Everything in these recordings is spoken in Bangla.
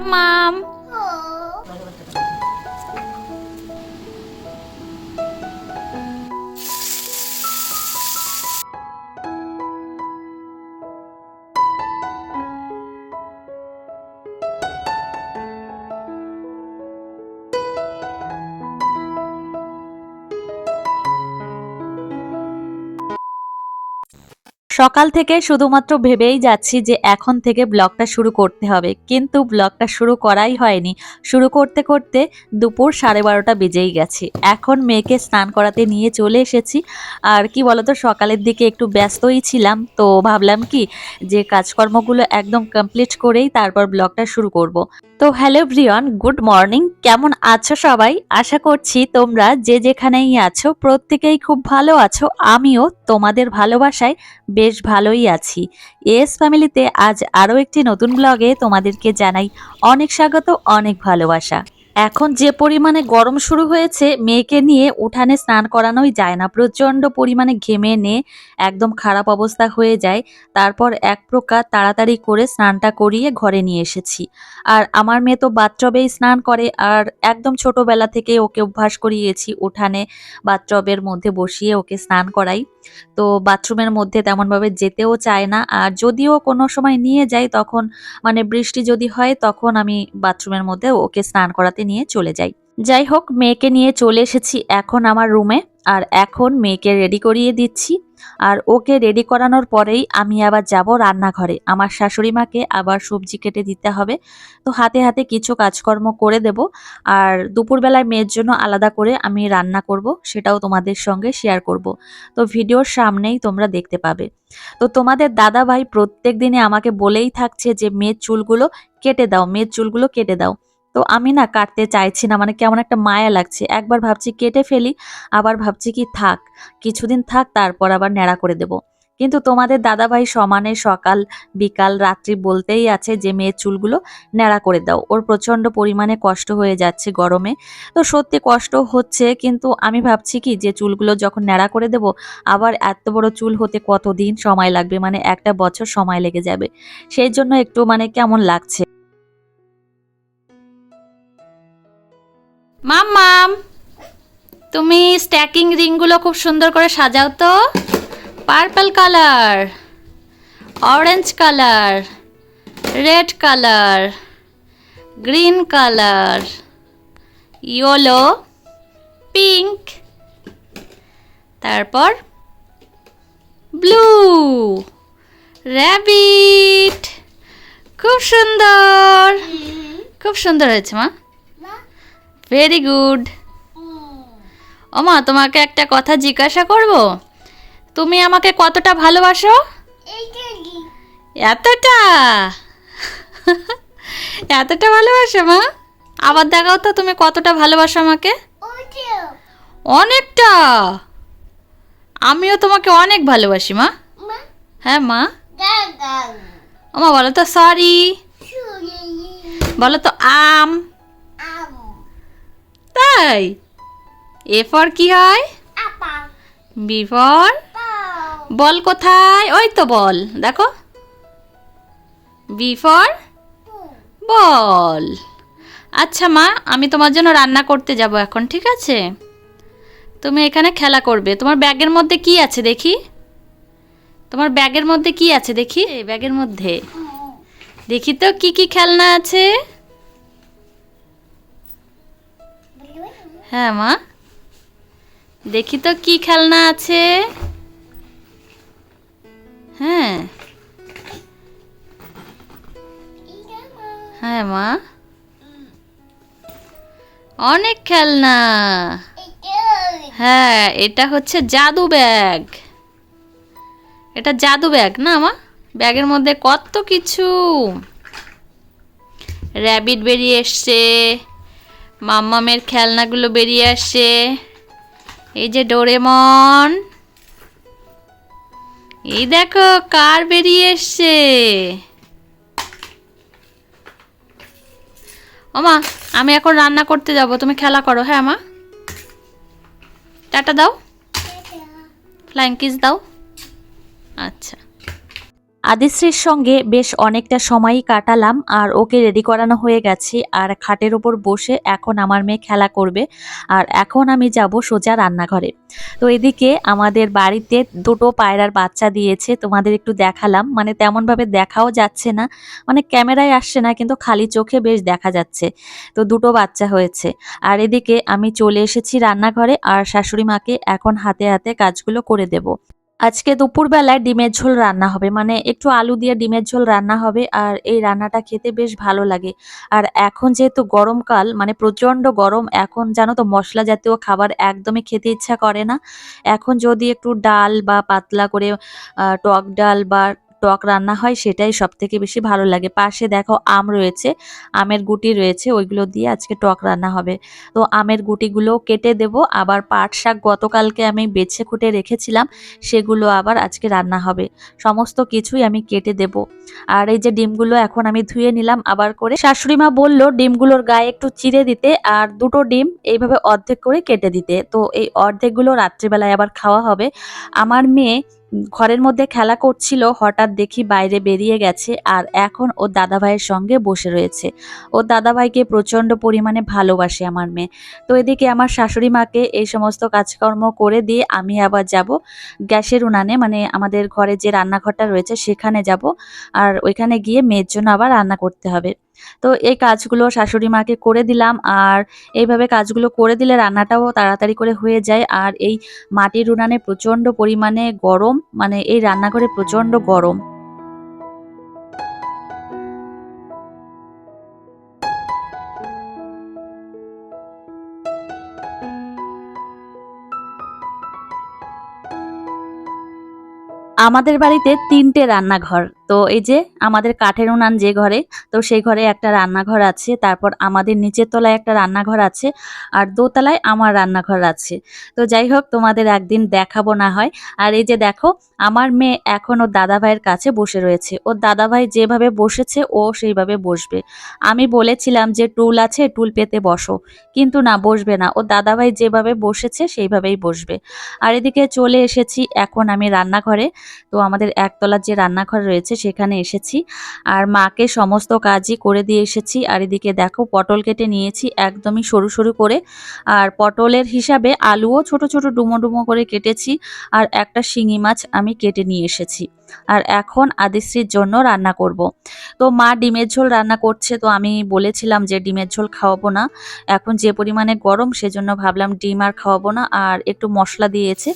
Mom. সকাল থেকে শুধুমাত্র ভেবেই যাচ্ছি যে এখন থেকে ব্লগটা শুরু করতে হবে, কিন্তু ব্লগটা শুরু করাই হয়নি। শুরু করতে করতে দুপুর সাড়ে বারোটা বেজেই গেছে। এখন মেয়েকে স্নান করাতে নিয়ে চলে এসেছি। আর কি বলতো, সকালের দিকে একটু ব্যস্তই ছিলাম, তো ভাবলাম কি যে কাজকর্মগুলো একদম কমপ্লিট করেই তারপর ব্লগটা শুরু করব। তো হ্যালো ব্রিয়ন গুড মর্নিং, কেমন আছো সবাই? আশা করছি তোমরা যে যেখানেই আছো, প্রত্যেকেই খুব ভালো আছো, আমিও তোমাদের ভালোবাসায় বেশ ভালোই আছি। এস ফ্যামিলিতে আজ আরও একটি নতুন ব্লগে তোমাদেরকে জানাই অনেক স্বাগত, অনেক ভালোবাসা। এখন যে পরিমাণে গরম শুরু হয়েছে, মেয়েকে নিয়ে উঠানে স্নান করানোই যায় না। প্রচণ্ড পরিমাণে ঘেমে নে, একদম খারাপ অবস্থা হয়ে যায়। তারপর এক প্রকার তাড়াতাড়ি করে স্নানটা করিয়ে ঘরে নিয়ে এসেছি। আর আমার মেয়ে তো বাথটবেই স্নান করে, আর একদম ছোটবেলা থেকে ওকে অভ্যাস করিয়েছি উঠানে বাথটবের মধ্যে বসিয়ে ওকে স্নান করাই। তো বাথরুমের মধ্যে তেমনভাবে যেতেও চায় না, আর যদিও কোনো সময় নিয়ে যাই, তখন মানে বৃষ্টি যদি হয়, তখন আমি বাথরুমের মধ্যে ওকে স্নান করাতে নিয়ে চলে যাই। যাই হোক, মেয়েকে নিয়ে চলে এসেছি এখন আমার রুমে, আর এখন মেয়েকে রেডি করিয়ে দিচ্ছি। আর ওকে রেডি করানোর পরেই আমি আবার যাব রান্নাঘরে। আমার শাশুড়ি মাকে আবার সবজি কেটে দিতে হবে। তো হাতে হাতে কিছু কাজকর্ম করে দেব। আর দুপুরবেলায় মেয়ের জন্য আলাদা করে আমি রান্না করব, সেটাও তোমাদের সঙ্গে শেয়ার করব। তো ভিডিওর সামনেই তোমরা দেখতে পাবে। তো তোমাদের দাদা ভাই প্রত্যেক দিনে আমাকে বলেই থাকছে যে, মেয়ের চুলগুলো কেটে দাও, মেয়ের চুলগুলো কেটে দাও। তো আমি না কাটতে চাইছি না মানে কেমন একটা মায়া লাগছে। একবার ভাবছি কেটে ফেলি, আবার ভাবছি কি থাক। কিছুদিন থাক, তারপর আবার ন্যাড়া করে দেব। কিন্তু তোমাদের দাদাভাই সমানে সকাল, বিকাল, রাত্রি বলতেই আছে যে, মেয়ের চুলগুলো ন্যাড়া করে দাও। ওর প্রচণ্ড পরিমাণে কষ্ট হয়ে যাচ্ছে গরমে। তো সত্যি কষ্ট হচ্ছে, কিন্তু আমি ভাবছি কি যে, চুলগুলো যখন ন্যাড়া করে দেব, আবার এত বড় চুল হতে কতদিন সময় লাগবে? মানে একটা বছর সময় লেগে যাবে। সেই জন্য একটু মানে কেমন লাগছে। মাম্মাম তুমি স্ট্যাকিং রিংগুলো খুব সুন্দর করে সাজাও তো। Purple colour orange colour red colour green colour yellow pink তারপর ব্লু র্যাবিট খুব সুন্দর খুব সুন্দর হয়েছে মা। ভেরি গুড ওমা, তোমাকে একটা কথা জিজ্ঞাসা করব? তুমি আমাকে কতটা ভালোবাসো? এতটা? এতটা ভালোবাসো, মা? আবার দেখাও তো তুমি কতটা ভালোবাসো আমাকে। অনেকটা। আমিও তোমাকে অনেক ভালোবাসি, মা। হ্যাঁ মা। ওমা, বলো তো সরি বলো তো আম। তাই? এ ফর কি হয়? B for? বল কোথায়? ওই তো বল দেখো। B for? বল। আচ্ছা মা আমি তোমার জন্য রান্না করতে যাব এখন ঠিক আছে? তুমি এখানে খেলা করবে। তোমার ব্যাগের মধ্যে কি আছে দেখি? তোমার ব্যাগের মধ্যে কি আছে দেখি? ব্যাগের মধ্যে। দেখি তো কি কি খেলনা আছে? হ্যাঁ মা। দেখি তো কি খেলনা আছে। হ্যাঁ। হ্যাঁ মা। অনেক খেলনা। হ্যাঁ এটা হচ্ছে জাদু ব্যাগ। এটা জাদু ব্যাগ না, মা? ব্যাগের মধ্যে কত কিছু। র্যাবিট বেরিয়ে এসছে। মাম্মামের খেলনাগুলো বেরিয়ে আসছে এই যে ডোরেমন। এই দেখো কার বেরিয়ে এসছে? ওমা আমি এখন রান্না করতে যাব তুমি খেলা করো হ্যাঁ মা? টাটা দাও। ফ্ল্যাঙ্কিস দাও। আচ্ছা। আদিশ্রীর সঙ্গে বেশ অনেকটা সময়ই কাটালাম আর ওকে রেডি করানো হয়ে গেছে আর খাটের ওপর বসে এখন আমার মেয়ে খেলা করবে আর এখন আমি যাব সোজা রান্নাঘরে। তো এদিকে আমাদের বাড়িতে দুটো পায়রার বাচ্চা দিয়েছে, তোমাদের একটু দেখালাম। মানে তেমনভাবে দেখাও যাচ্ছে না মানে ক্যামেরায় আসছে না, কিন্তু খালি চোখে বেশ দেখা যাচ্ছে। তো দুটো বাচ্চা হয়েছে। আর এদিকে আমি চলে এসেছি রান্নাঘরে আর শাশুড়ি মাকে এখন হাতে হাতে কাজগুলো করে দেব। আজকে দুপুরবেলায় ডিমের ঝোল রান্না হবে। মানে একটু আলু দিয়ে ডিমের ঝোল রান্না হবে আর এই রান্নাটা খেতে বেশ ভালো লাগে। আর এখন যেহেতু গরমকাল মানে প্রচণ্ড গরম, এখন জানো তো মশলা জাতীয় খাবার একদমই খেতে ইচ্ছা করে না। এখন যদি একটু ডাল বা পাতলা করে টক ডাল বা টক রান্না হয় সেটাই সব থেকে বেশি ভালো লাগে। পাশে দেখো আম রয়েছে, আমের গুটি রয়েছে, ওইগুলো দিয়ে আজকে টক রান্না হবে। তো আমের গুটিগুলো কেটে দেব, আবার পাট শাক গতকালকে আমি বেছে খুঁটে রেখেছিলাম, সেগুলো আবার আজকে রান্না হবে। সমস্ত কিছুই আমি কেটে দেব। আর এই যে ডিমগুলো এখন আমি ধুয়ে নিলাম, আবার করে শাশুড়ি মা বলল ডিমগুলোর গায়ে একটু চিড়ে দিতে, আর দুটো ডিম এইভাবে অর্ধেক করে কেটে দিতে। তো এই অর্ধেকগুলো রাত্রিবেলায় আবার খাওয়া হবে। আমার মেয়ে ঘরের মধ্যে খেলা করছিল, হঠাৎ দেখি বাইরে বেরিয়ে গেছে আর এখন ওর দাদাভাইয়ের সঙ্গে বসে রয়েছে। ওর দাদাভাইকে প্রচণ্ড পরিমাণে ভালোবাসে আমার মেয়ে। তো এদিকে আমার শাশুড়ি মাকে এই সমস্ত কাজকর্ম করে দিয়ে আমি আবার যাব গ্যাসের উনানে মানে আমাদের ঘরে যে রান্নাঘরটা রয়েছে সেখানে যাব। আর ওইখানে গিয়ে মেয়ের জন্য আবার রান্না করতে হবে। তো এই কাজগুলো শাশুড়ি মাকে করে দিলাম আর এইভাবে কাজগুলো করে দিলে রান্নাটাও তাড়াতাড়ি করে হয়ে যায়। আর এই মাটির উনানে প্রচণ্ড পরিমাণে গরম মানে এই রান্নাঘরে প্রচণ্ড গরম। আমাদের বাড়িতে তিনটে রান্নাঘর। তো এই যে আমাদের কাঠের উনান যে ঘরে, তো সেই ঘরে একটা রান্নাঘর আছে, তারপর আমাদের নিচের তলায় একটা রান্নাঘর আছে, আর দোতলায় আমার রান্নাঘর আছে। তো যাই হোক, তোমাদের একদিন দেখাবো না হয়। আর এই যে দেখো, আমার মেয়ে এখন ওর দাদাভাইয়ের কাছে বসে রয়েছে। ওর দাদাভাই যেভাবে বসেছে, ও সেইভাবে বসবে। আমি বলেছিলাম যে টুল আছে, টুল পেতে বসো। কিন্তু না, বসবে না। ওর দাদাভাই যেভাবে বসেছে, সেইভাবেই বসবে। আর এদিকে চলে এসেছি এখন আমি রান্নাঘরে। তো আমাদের একতলার যে রান্নাঘর রয়েছে সেখানে এসেছি। আর মাকে সমস্ত কাজই করে দিয়ে এসেছি। আর এদিকে দেখো, পটল কেটে নিয়েছি একদমই সরু সরু করে। আর পটলের হিসাবে আলুও ছোট ছোট ডুমো ডুমো করে কেটেছি। আর একটা শিঙি মাছ আমি কেটে নিয়ে এসেছি। আর এখন আদিশ্রীর জন্য রান্না করব। তো মা ডিমের ঝোল রান্না করছে, তো আমি বলেছিলাম যে ডিমের ঝোল খাওয়াবো না। এখন যে পরিমাণে গরম, সেজন্য ভাবলাম ডিম আর খাওয়াবো না, আর একটু মশলা দিয়েছে।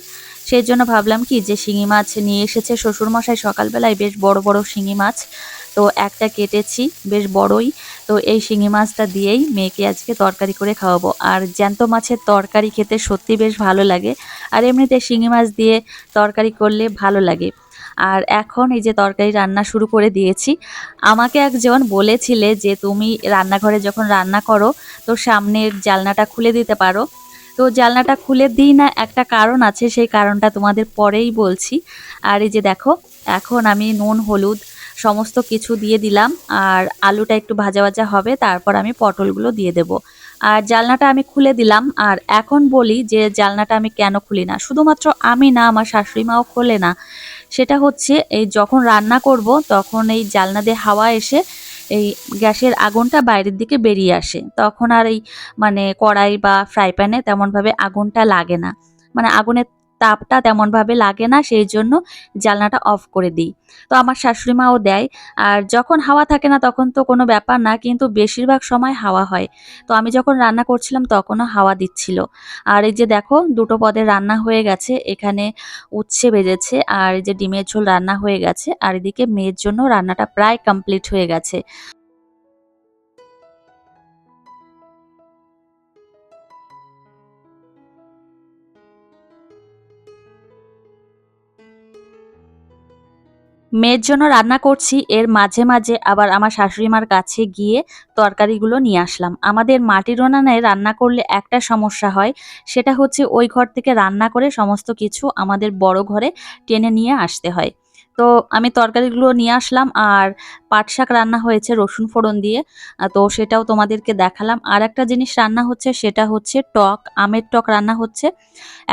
সেই জন্য ভাবলাম কি যে শিঙি মাছ নিয়ে এসেছে শ্বশুরমশাই সকালবেলায়, বেশ বড় বড় শিঙি মাছ। তো একটা কেটেছি, বেশ বড়ই। তো এই শিঙি মাছটা দিয়েই মেয়েকে আজকে তরকারি করে খাওয়াবো। আর জ্যান্ত মাছের তরকারি খেতে সত্যি বেশ ভালো লাগে। আর এমনিতে শিঙি মাছ দিয়ে তরকারি করলে ভালো লাগে। আর এখন এই যে তরকারি রান্না শুরু করে দিয়েছি। আমাকে একজন বলেছিলে যে, তুমি রান্নাঘরে যখন রান্না করো, তো সামনের জালনাটা খুলে দিতে পারো। তো জালনাটা খুলে দিই না, একটা কারণ আছে, সেই কারণটা তোমাদের পরেই বলছি। আর এই যে দেখো, এখন আমি নুন, হলুদ সমস্ত কিছু দিয়ে দিলাম, আর আলুটা একটু ভাজা ভাজা হবে, তারপর আমি পটলগুলো দিয়ে দেব। আর জালনাটা আমি খুলে দিলাম, আর এখন বলি যে জালনাটা আমি কেন খুলি না? শুধুমাত্র আমি না, আমার শাশুড়ি মাও খোলে না। সেটা হচ্ছে এই যখন রান্না করব, তখন এই জালনা দিয়ে হাওয়া এসে এই গ্যাসের আগুনটা বাইরের দিকে বেরিয়ে আসে। তখন আর এই মানে কড়াই বা ফ্রাই প্যানে তেমনভাবে আগুনটা লাগে না। মানে আগুনের তাপটা তেমনভাবে লাগে না সেই জন্য জানলাটা অফ করে দিই। তো আমার শাশুড়ি মাও দেয়, আর যখন হাওয়া থাকে না তখন তো কোনো ব্যাপার না, কিন্তু বেশিরভাগ সময় হাওয়া হয়। তো আমি যখন রান্না করছিলাম তখনও হাওয়া দিচ্ছিল। আর এই যে দেখো, দুটো পদে রান্না হয়ে গেছে, এখানে উচ্ছে বেজেছে, আর এই যে ডিমের ঝোল রান্না হয়ে গেছে, আর এদিকে মেয়ের জন্য রান্নাটা প্রায় কমপ্লিট হয়ে গেছে। মেয়ের জন্য রান্না করছি, এর মাঝে মাঝে আবার আমার শাশুড়ি মার কাছে গিয়ে তরকারিগুলো নিয়ে আসলাম। আমাদের মাটির উনানে রান্না করলে একটা সমস্যা হয়, সেটা হচ্ছে ওই ঘর থেকে রান্না করে সমস্ত কিছু আমাদের বড় ঘরে টেনে নিয়ে আসতে হয়। তো আমি তরকারিগুলো নিয়ে আসলাম আর পাট শাক রান্না হয়েছে রসুন ফোড়ন দিয়ে। তো সেটাও তোমাদেরকে দেখালাম। আর একটা জিনিস রান্না হচ্ছে সেটা হচ্ছে টক, আমের টক রান্না হচ্ছে।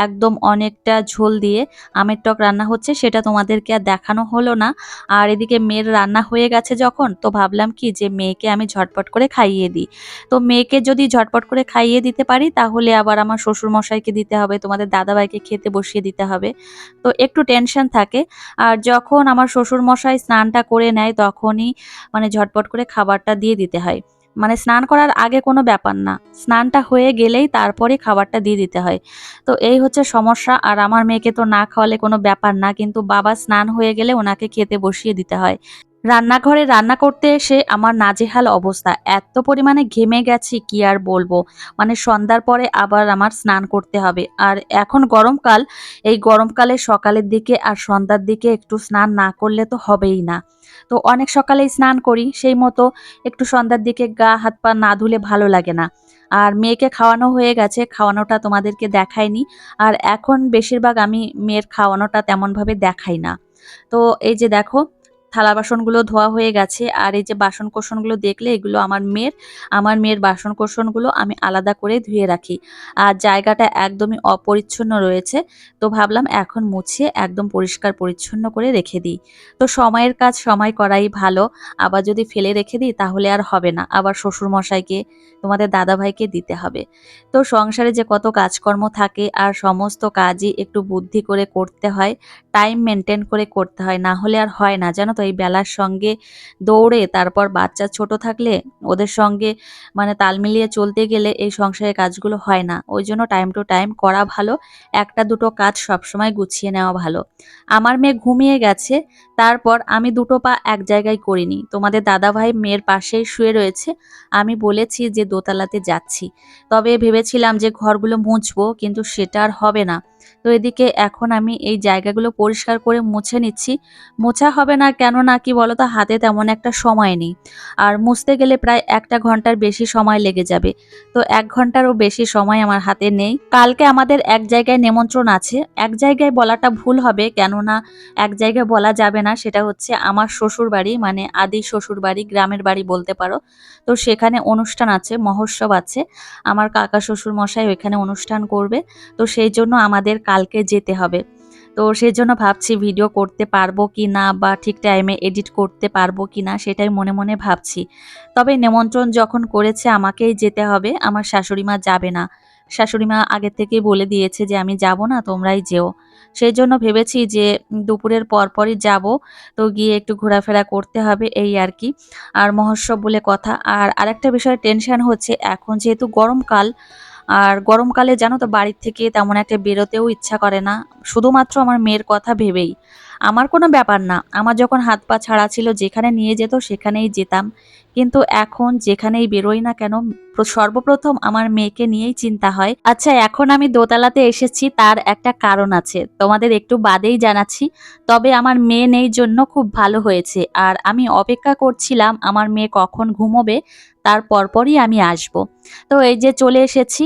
একদম অনেকটা ঝোল দিয়ে আমের টক রান্না হচ্ছে, সেটা তোমাদেরকে আর দেখানো হলো না। আর এদিকে মেয়ের রান্না হয়ে গেছে যখন, তো ভাবলাম কি যে মেয়েকে আমি ঝটপট করে খাইয়ে দিই। তো মেয়েকে যদি ঝটপট করে খাইয়ে দিতে পারি, তাহলে আবার আমার শ্বশুর মশাইকে দিতে হবে, তোমাদের দাদাভাইকে খেতে বসিয়ে দিতে হবে। তো একটু টেনশন থাকে। আর যখন আমার শ্বশুর মশাই স্নানটা করে নেয়, তখনই মানে ঝটপট করে খাবারটা দিয়ে দিতে হয়। মানে স্নান করার আগে কোনো ব্যাপার না। স্নানটা হয়ে গেলেই তারপরে খাবারটা দিয়ে দিতে হয়। তো এই হচ্ছে সমস্যা। আর আমার মেয়েকে তো না খাওয়ালে কোনো ব্যাপার না। কিন্তু বাবা স্নান হয়ে গেলে ওনাকে খেতে বসিয়ে দিতে হয়। রান্নাঘরে রান্না করতে এসে আমার নাজেহাল অবস্থা। এত পরিমাণে ঘেমে গেছি, কি আর বলব? মানে সন্ধ্যার পরে আবার আমার স্নান করতে হবে। আর এখন গরমকাল, এই গরমকালে সকালের দিকে আর সন্ধ্যার দিকে একটু স্নান না করলে তো হবেই না। তো অনেক সকালেই স্নান করি, সেই মতো একটু সন্ধ্যার দিকে গা, হাত, পা না ধুলে ভালো লাগে না। আর মেয়েকে খাওয়ানো হয়ে গেছে, খাওয়ানোটা তোমাদেরকে দেখায়নি আর এখন বেশিরভাগ আমি মেয়ের খাওয়ানোটা তেমনভাবে দেখাই না। তো এই যে দেখো থালা বাসনগুলো ধোয়া হয়ে গেছে। আর এই যে বাসন কোসনগুলো দেখলে এগুলো আমার মেয়ের আমার মেয়ের বাসন কোসনগুলো আমি আলাদা করে ধুয়ে রাখি। আর জায়গাটা একদমই অপরিচ্ছন্ন রয়েছে। তো ভাবলাম এখন মুছিয়ে একদম পরিষ্কার পরিচ্ছন্ন করে রেখে দিই। তো সময়ের কাজ সময় করাই ভালো। আবার যদি ফেলে রেখে দিই তাহলে আর হবে না। আবার শ্বশুর মশাইকে তোমাদের দাদাভাইকে দিতে হবে। তো সংসারে যে কত কাজকর্ম থাকে আর সমস্ত কাজই একটু বুদ্ধি করে করতে হয়। টাইম মেনটেন করে করতে হয়। না হলে আর হয় না। জানো তো এই বেলার সঙ্গে দৌড়ে, তারপর বাচ্চা ছোট থাকলে ওদের সঙ্গে মানে তাল মিলিয়ে চলতে গেলে এই সংসারের কাজগুলো হয় না। ওই জন্য টাইম টু টাইম করা ভালো, একটা দুটো কাজ সবসময় গুছিয়ে নেওয়া ভালো। আমার মেয়ে ঘুমিয়ে গেছে, তারপর আমি দুটো পা এক জায়গায় করিনি। তোমাদের দাদাভাই মেয়ের পাশেই শুয়ে রয়েছে, আমি বলেছি যে দোতলাতে যাচ্ছি। তবে ভেবেছিলাম যে ঘরগুলো মুছবো, কিন্তু সেটা আর হবে না। তো এদিকে এখন আমি এই জায়গাগুলো পরিষ্কার করে মুছে নিচ্ছি। মোছা হবে না কেন না কি বলতো? হাতে তেমন একটা সময় নেই। আর মুছতে গেলে প্রায় একটা ঘণ্টার বেশি সময় লেগে যাবে। তো এক ঘন্টারও বেশি সময় আমার হাতে নেই। কালকে আমাদের এক জায়গায় নেমন্ত্রণ আছে। এক জায়গায় বলাটা ভুল হবে কেননা এক জায়গায় বলা যাবে না। সেটা হচ্ছে আমার শ্বশুর বাড়ি মানে আদি শ্বশুর বাড়ি গ্রামের বাড়ি বলতে পারো। তো সেখানে অনুষ্ঠান আছে, মহোৎসব আছে। আমার কাকা শ্বশুর মশাই ওইখানে অনুষ্ঠান করবে। তো সেই জন্য আমাদের কালকে যেতে হবে। তো সেই জন্য ভাবছি ভিডিও করতে পারব কি না বা ঠিক টাইমে এডিট করতে পারব কি না সেটাই মনে মনে ভাবছি। তবে নেমন্ত্রণ যখন করেছে আমাকেই যেতে হবে, আমার শাশুড়ি মা যাবে না। শাশুড়ি মা আগে থেকেই বলে দিয়েছে যে, আমি যাব না, তোমরাই যেও। সেই জন্য ভেবেছি যে, দুপুরের পরপরই যাব। তো গিয়ে একটু ঘোরাফেরা করতে হবে, এই আর কি। আর মহোৎসব বলে কথা। আর আরেকটা বিষয়ে টেনশন হচ্ছে, এখন যেহেতু গরমকাল আর গরমকালে জানো তো বাড়ির থেকে তেমন একটা বেরোতেও ইচ্ছা করে না। শুধুমাত্র আমার মেয়ের কথা ভেবেই। আমার কোনো ব্যাপার না। আমার যখন হাত পা ছাড়া ছিল, যেখানে নিয়ে যেত সেখানেই যেতাম। কিন্তু এখন যেখানেই বেরোই না কেন সর্বপ্রথম আমার মেয়েকে নিয়েই চিন্তা হয় আচ্ছা এখন আমি দোতলাতে এসেছি, তার একটা কারণ আছে, তোমাদের একটু বাদেই জানাচ্ছি, তবে আমার মেয়ে নেই জন্য খুব ভালো হয়েছে, আর আমি অপেক্ষা করছিলাম আমার মেয়ে কখন ঘুমোবে, তার পরপরই আমি আসব। তো এই যে চলে এসেছি,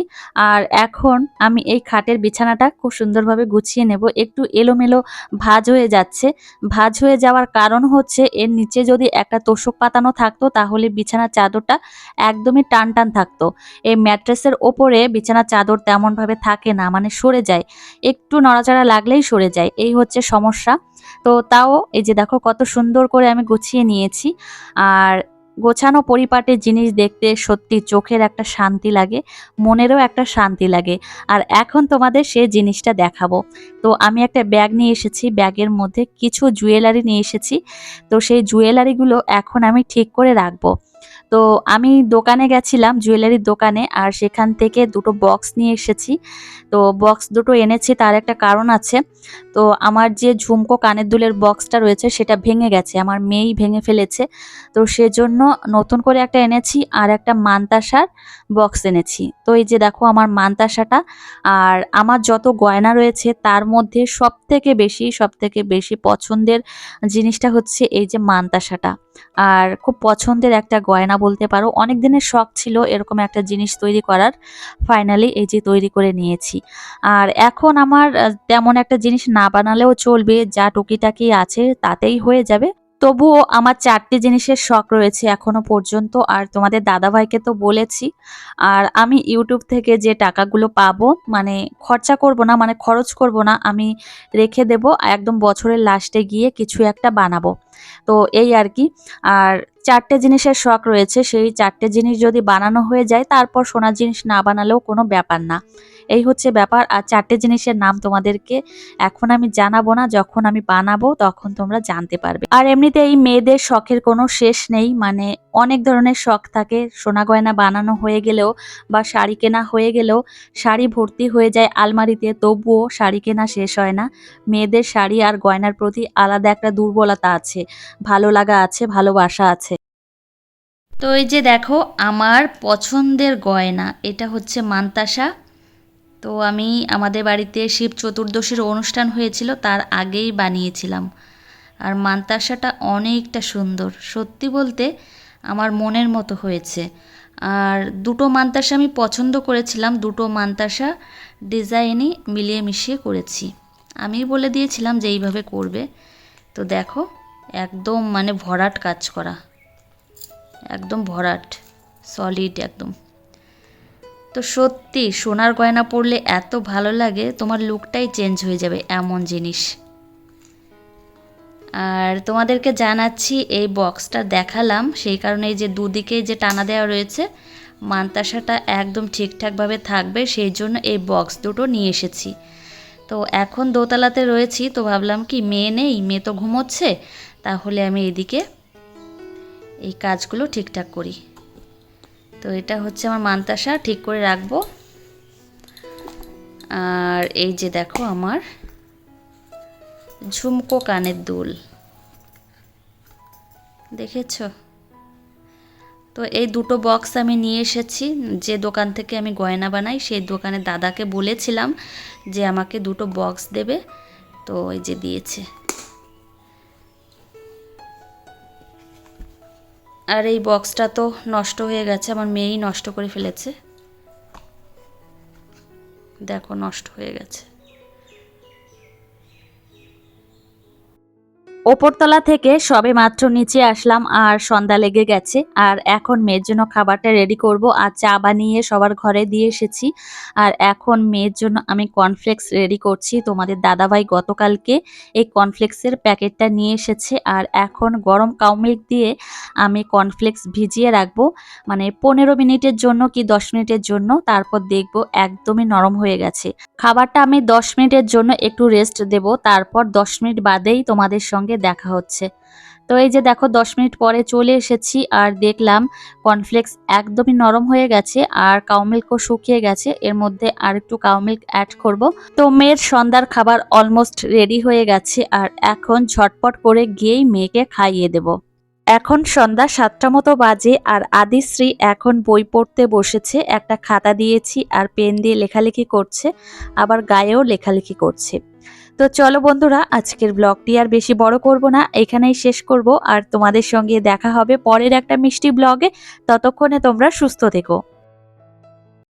আর এখন আমি এই খাটের বিছানাটা খুব সুন্দরভাবে গুছিয়ে নেব, একটু এলোমেলো ভাজ হয়ে যাচ্ছে, ভাজ হয়ে যাওয়ার কারণ হচ্ছে, এর নিচে যদি একটা তোষক পাতানো থাকতো তাহলে বিছানার চাদরটা একদমই টান টান থাকতো। এই ম্যাট্রেসের ওপরে বিছানার চাদর তেমনভাবে থাকে না মানে সরে যায়। একটু নড়াচড়া লাগলেই সরে যায়, এই হচ্ছে সমস্যা। তো তাও এই যে দেখো কত সুন্দর করে আমি গুছিয়ে নিয়েছি। আর গোছানো পরিপাটের জিনিস দেখতে সত্যি চোখের একটা শান্তি লাগে, মনেরও একটা শান্তি লাগে। আর এখন তোমাদের সে জিনিসটা দেখাবো। তো আমি একটা ব্যাগ নিয়ে এসেছি, ব্যাগের মধ্যে কিছু জুয়েলারি নিয়ে এসেছি। তো সেই জুয়েলারিগুলো এখন আমি ঠিক করে রাখব। তো আমি দোকানে গেছিলাম, জুয়েলারির দোকানে, আর সেখান থেকে দুটো বক্স নিয়ে এসেছি। তো বক্স দুটো এনেছি, তার একটা কারণ আছে। তো আমার যে ঝুমকো কানের দুলের বক্সটা রয়েছে, সেটা ভেঙে গেছে, আমার মেয়েই ভেঙে ফেলেছে। তো সেজন্য নতুন করে একটা এনেছি, আর একটা মান্তাসার বক্স এনেছি। তো এই যে দেখো আমার মান্তাসাটা আর আমার যত গয়না রয়েছে, তার মধ্যে সব থেকে বেশি সব থেকে বেশি পছন্দের জিনিসটা হচ্ছে এই যে মান্তাসাটা আর খুব পছন্দের একটা গয়না বলতে পারো, অনেক দিনের শখ ছিল এরকম একটা জিনিস তৈরি করার। ফাইনালি এই যে তৈরি করে নিয়েছি। আর এখন আমার তেমন একটা জিনিস না বানালেও চলবে, যা টুকিটাকি আছে তাতেই হয়ে যাবে। তবুও আমার চারটি জিনিসের শখ রয়েছে এখনও পর্যন্ত, আর তোমাদের দাদাভাইকে তো বলেছি। আর আমি ইউটিউব থেকে যে টাকাগুলো পাবো মানে খরচা করব না মানে খরচ করব না, আমি রেখে দেব, একদম বছরের লাস্টে গিয়ে কিছু একটা বানাবো। তো এই আর কি। আর চারটে জিনিসের শখ রয়েছে, সেই চারটে জিনিস যদি বানানো হয়ে যায়, তারপর সোনার জিনিস না বানালেও কোনো ব্যাপার না। এই হচ্ছে ব্যাপার, আর চারটে জিনিসের নাম তোমাদেরকে এখন আমি জানাব না, যখন আমি বানাবো তখন তোমরা জানতে পারবে। আর এমনিতে এই মেয়েদের শখের কোনো শেষ নেই। মানে অনেক ধরনের শখ থাকে। সোনা গয়না বানানো হয়ে গেলেও বা শাড়ি কেনা হয়ে গেলেও শাড়ি ভর্তি হয়ে যায় আলমারিতে, তবুও শাড়ি কেনা শেষ হয় না। মেয়েদের শাড়ি আর গয়নার প্রতি আলাদা একটা দুর্বলতা আছে। ভালো লাগা আছে, ভালোবাসা আছে। তো এই যে দেখো, আমার পছন্দের গয়না, এটা হচ্ছে মান্তাসা। তো আমি আমাদের বাড়িতে শিব চতুর্দশীর অনুষ্ঠান হয়েছিল, তার আগেই বানিয়েছিলাম। আর মান্তাসাটা অনেকটা সুন্দর। সত্যি বলতে আমার মনের মতো হয়েছে। আর দুটো মান্তাসা আমি পছন্দ করেছিলাম, দুটো মান্তাসা ডিজাইনই মিলিয়ে মিশিয়ে করেছি। আমি বলে দিয়েছিলাম যে এইভাবে করবে। তো দেখো, একদম মানে ভরাট কাজ করা। একদম ভরাট সলিড একদম। তো সত্যি, সোনার গয়না পরলে এত ভালো লাগে, তোমার লুকটাই চেঞ্জ হয়ে যাবে এমন জিনিস। আর তোমাদেরকে জানাচ্ছি, এই বক্সটা দেখালাম। সেই কারণে যে দুদিকে যে টানা দেওয়া রয়েছে, মান্তাসাটা একদম ঠিকঠাকভাবে থাকবে। সেই জন্য এই বক্স দুটো নিয়ে এসেছি। তো এখন দোতলাতে রয়েছি। তো ভাবলাম কি, মেয়ে নেই, মেয়ে তো ঘুমোচ্ছে। তাহলে আমি এদিকে এই কাজগুলো ঠিকঠাক করি। তো এটা হচ্ছে আমার মান্তাসা, ঠিক করে রাখব। আর এই যে দেখো আমার ঝুমকো কানের দুল। দেখেছ? তো এই দুটো বক্স আমি নিয়ে এসেছি। যে দোকান থেকে আমি গয়না বানাই, সেই দোকানের দাদাকে বলেছিলাম যে আমাকে দুটো বক্স দেবে। তো এই যে দিয়েছে। আর এই বক্সটা তো নষ্ট হয়ে গেছে, আমার মেয়েই নষ্ট করে ফেলেছে। দেখো, নষ্ট হয়ে গেছে। ওপরতলা থেকে সবে মাত্র নিচে আসলাম আর সন্ধ্যা লেগে গেছে। আর এখন মেয়ের জন্য খাবারটা রেডি করব আর চা বানিয়ে সবার ঘরে দিয়ে এসেছি। আর এখন মেয়ের জন্য আমি কর্নফ্লেক্স রেডি করছি। তোমাদের দাদাভাই গতকালকে এই কর্নফ্লেক্সের প্যাকেটটা নিয়ে এসেছে। আর এখন গরম কাউ মিল্ক দিয়ে আমি কর্নফ্লেক্স ভিজিয়ে রাখব। মানে পনেরো মিনিটের জন্য কি দশ মিনিটের জন্য, তারপর দেখব একদমই নরম হয়ে গেছে। খাবারটা আমি দশ মিনিটের জন্য একটু রেস্ট দেব। তারপর দশ মিনিট বাদেই তোমাদের সঙ্গে দেখা হচ্ছে। তো এই যে দেখো, দশ মিনিট পরে চলে এসেছি আর দেখলাম কর্নফ্লেক্স একদমই নরম হয়ে গেছে আর কাউমিল্কও শুকিয়ে গেছে। এর মধ্যে আর একটু কাউমিল্ক অ্যাড করব। তো মেয়ের সন্ধ্যার খাবার অলমোস্ট রেডি হয়ে গেছে আর এখন ঝটপট করে গিয়েই মেয়েকে খাইয়ে দেব। এখন সন্ধ্যা সাতটা মতো বাজে আর আদিশ্রী এখন বই পড়তে বসেছে। একটা খাতা দিয়েছি আর পেন দিয়ে লেখালেখি করছে, আবার গায়েও লেখালেখি করছে। তো চলো বন্ধুরা, আজকের ব্লগটি আর বেশি বড় করব না, এখানেই শেষ করব। আর তোমাদের সঙ্গে দেখা হবে পরের একটা মিষ্টি ব্লগে ততক্ষণে তোমরা সুস্থ থেকো।